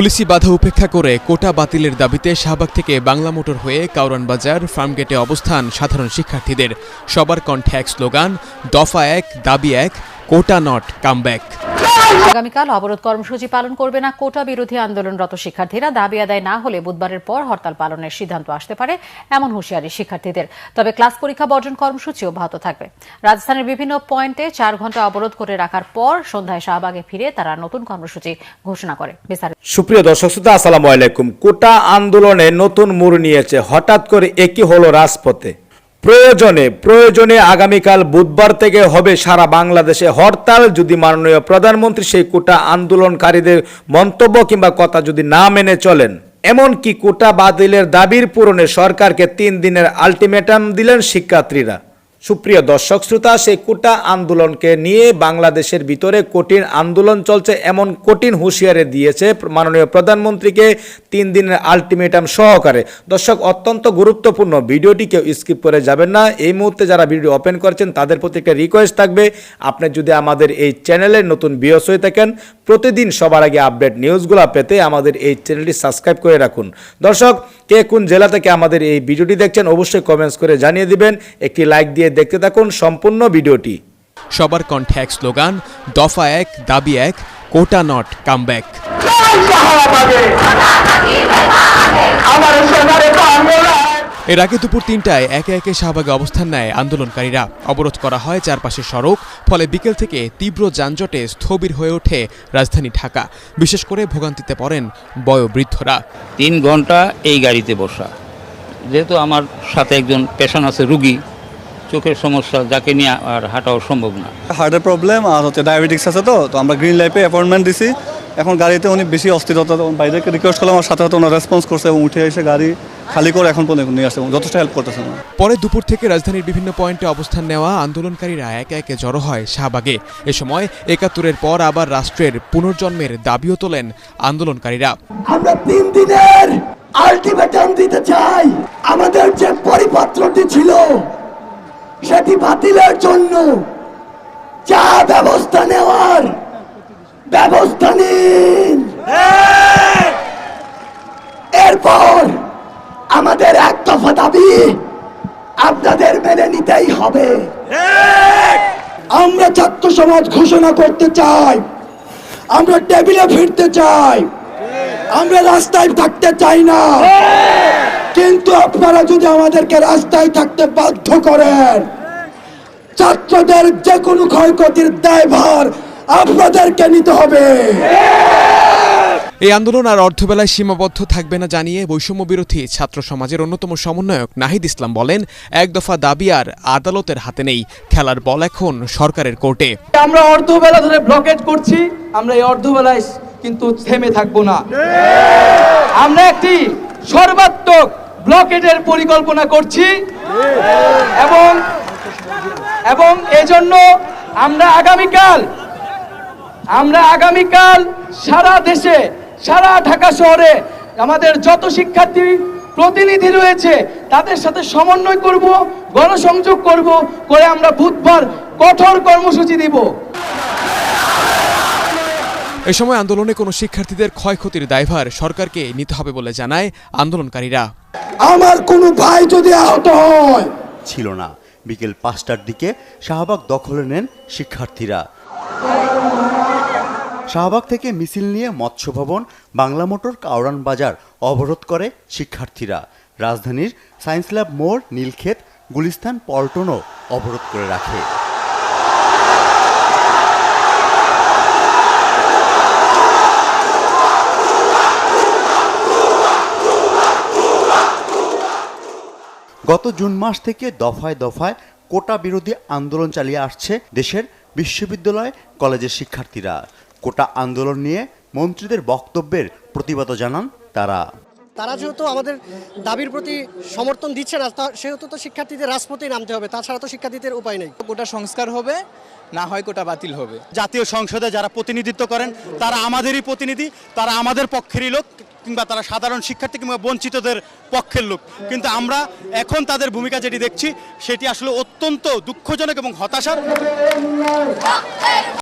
পুলিশি বাধা উপেক্ষা করে কোটা বাতিলের দাবিতে শাহবাগ থেকে বাংলা মোটর হয়ে কাউরান বাজার ফার্মগেটে অবস্থান সাধারণ শিক্ষার্থীদের। সবার কণ্ঠে এক স্লোগান, দফা এক, দাবি এক কোটা নট কামব্যাক আগামীকাল অবরোধ কর্মসূচি পালন করবে না কোটা বিরোধী আন্দোলনরত শিক্ষার্থীরা। দাবি আদায় না হলে বুধবারের পর হরতাল পালনের সিদ্ধান্ত আসতে পারে এমন হুঁশিয়ারি শিক্ষার্থীদের। তবে ক্লাস পরীক্ষা বর্জন কর্মসূচি অব্যাহত থাকবে। রাজধানীর বিভিন্ন পয়েন্টে চার ঘণ্টা অবরোধ করে রাখার পর সন্ধ্যায় শাহবাগে ফিরে তারা নতুন কর্মসূচি ঘোষণা করে। সুপ্রিয় দর্শক শ্রোতা আসসালামু আলাইকুম। কোটা আন্দোলনে নতুন মোড় নিয়েছে। হঠাৎ করে একই হলো রাজপথে? প্রয়োজনে প্রয়োজনে আগামীকাল বুধবার থেকে হবে সারা বাংলাদেশে হরতাল। যদি মাননীয় প্রধানমন্ত্রী সেই কোটা আন্দোলনকারীদের মন্তব্য কিংবা কথা যদি না মেনে চলেন এমনকি কোটা বাতিলের দাবির পূরণে সরকারকে তিন দিনের আলটিমেটাম দিলেন শিক্ষার্থীরা? সুপ্রিয় দর্শক শ্রোতা, সেই কোটা আন্দোলনকে নিয়ে বাংলাদেশের ভিতরে কঠিন আন্দোলন চলছে, এমন কঠিন হুঁশিয়ারি দিয়েছে মাননীয় প্রধানমন্ত্রীকে তিন দিনের আলটিমেটাম সহকারে। দর্শক, অত্যন্ত গুরুত্বপূর্ণ, ভিডিওটি কেউ স্কিপ করে যাবেন না। এই মুহূর্তে যারা ভিডিও ওপেন করছেন, তাদের প্রতি একটা রিকোয়েস্ট থাকবে, আপনি যদি আমাদের এই চ্যানেলের নতুন বিয়স হয়ে থাকেন, প্রতিদিন সবার আগে আপডেট নিউজগুলো পেতে আমাদের এই চ্যানেলটি সাবস্ক্রাইব করে রাখুন। দর্শক কে কোন জেলা থেকে আমাদের এই ভিডিওটি দেখছেন অবশ্যই কমেন্টস করে জানিয়ে দিবেন। একটি লাইক দিয়ে দেখতে থাকুন সম্পূর্ণ ভিডিওটি। সবার কণ্ঠে এক স্লোগান দফা এক দাবি এক কোটা নট কামব্যাক এর আগে দুপুর তিনটায় একে একে শাহবাগে অবস্থান নেয় আন্দোলনকারীরা। অবরোধ করা হয় চারপাশের সড়ক ফলে বিকেল থেকে তীব্র যানজটে স্থবির হয়ে ওঠে রাজধানী ঢাকা। বিশেষ করে ভোগান্তিতে পড়েন বয়োবৃদ্ধরা। তিন ঘণ্টা এই গাড়িতে বসা। যেহেতু আমার সাথে একজন পেশেন্ট আছে রুগী চোখের সমস্যা যাকে নিয়ে আর হাঁটাও সম্ভব না। হার্টের প্রবলেম আর হচ্ছে ডায়াবেটিক্স আছে তো তো আমরা গ্রিন লাইফে অ্যাপয়েন্টমেন্ট দিছি। এখন গাড়িতে উনি বেশি অস্থিরতা তো বাইরেকে রিকোয়েস্ট করলাম আমার সাথে সাথে ওনার রেসপন্স করছে এবং উঠে এসে গাড়ি খালি করে এখন পর্যন্ত নিয়ে আসছে যথেষ্ট হেল্প করতেছে ওনারা। পরে দুপুর থেকে রাজধানীর বিভিন্ন পয়েন্টে অবস্থান নেওয়া আন্দোলনকারীরা একে একে জড়ো হয় শাহবাগে। এ সময় একাত্তরের পর আবার রাষ্ট্রের পুনর্জন্মের দাবিও তোলেন আন্দোলনকারীরা। আমরা তিন দিনের আলটিমেটাম দিতে চাই। আমাদের যে পরিপত্রটি ছিল সেটি বাতিলের জন্য যা ব্যবস্থা নেওয়ার ব্যবস্থা নিন এরপর আমাদের এক দফা দাবি আপনাদের মেনে নিতেই হবে। আমরা ছাত্র সমাজ ঘোষণা করতে চাই। আমরা টেবিলে ফিরতে চাই। আমরা রাস্তায় থাকতে চাই না। কিন্তু আপনারা যদি আমাদেরকে রাস্তায় থাকতে বাধ্য করেন, ছাত্রদের যে কোনো ক্ষয়ক্ষতির দায়ভার আপনাদেরকে নিতে হবে। এই আন্দোলন আর অর্ধবেলায় সীমাবদ্ধ থাকবে না জানিয়ে বৈষম্য বিরোধী ছাত্র সমাজের অন্যতম সমন্বয়ক নাহিদ ইসলাম বলেন, এক দফা দাবি আর আদালতের হাতে নেই। খেলার বল এখন সরকারের কোর্টে। আমরা অর্ধবেলা ধরে ব্লকেজ করছি, আমরা এই অর্ধবেলায় কিন্তু থেমে থাকব না। আমরা একটি সর্বাত্মক ব্লকেটের পরিকল্পনা করছি এবং এবং এজন্য আমরা আগামীকাল আমরা আগামীকাল সারা দেশে সারা ঢাকা শহরে আমাদের যত শিক্ষার্থী প্রতিনিধি রয়েছে তাদের সাথে সমন্বয় করব গণসংযোগ করব করে আমরা বুধবার কঠোর কর্মসূচি দিব। এ সময় আন্দোলনে কোনো শিক্ষার্থীদের ক্ষয়ক্ষতির দায়ভার সরকারকে নিতে হবে বলে জানায় আন্দোলনকারীরা। আমার কোনো ভাই যদি আহত হয়। ছিল না। বিকেল পাঁচটার দিকে শাহবাগ দখলে নেন শিক্ষার্থীরা। শাহবাগ থেকে মিছিল নিয়ে মৎস্য ভবন বাংলা মোটর কাউরান বাজার অবরোধ করে শিক্ষার্থীরা। রাজধানীর সায়েন্স ল্যাব মোড়, নীলক্ষেত, গুলিস্তান, পল্টনও অবরোধ করে রাখে। গত জুন মাস থেকে দফায় দফায় কোটা বিরোধী আন্দোলন চালিয়ে আসছে দেশের বিশ্ববিদ্যালয়, কলেজের শিক্ষার্থীরা। কোটা আন্দোলন নিয়ে মন্ত্রীদের বক্তব্যের প্রতিবাদ জানান তারা। তারা যেহেতু আমাদের দাবির প্রতি সমর্থন দিচ্ছে না তা- সেহেতু তো শিক্ষার্থীদের রাজপথে নামতে হবে তাছাড়া তো শিক্ষার্থীদের উপায় নেই। কোটা সংস্কার হবে না হয় কোটা বাতিল হবে। জাতীয় সংসদে যারা প্রতিনিধিত্ব করেন তারা আমাদেরই প্রতিনিধি তারা আমাদের পক্ষেরই লোক কিংবা তারা সাধারণ শিক্ষার্থী কিংবা বঞ্চিতদের পক্ষের লোক। কিন্তু আমরা এখন তাদের ভূমিকা যেটি দেখছি সেটি আসলে অত্যন্ত দুঃখজনক এবং হতাশার।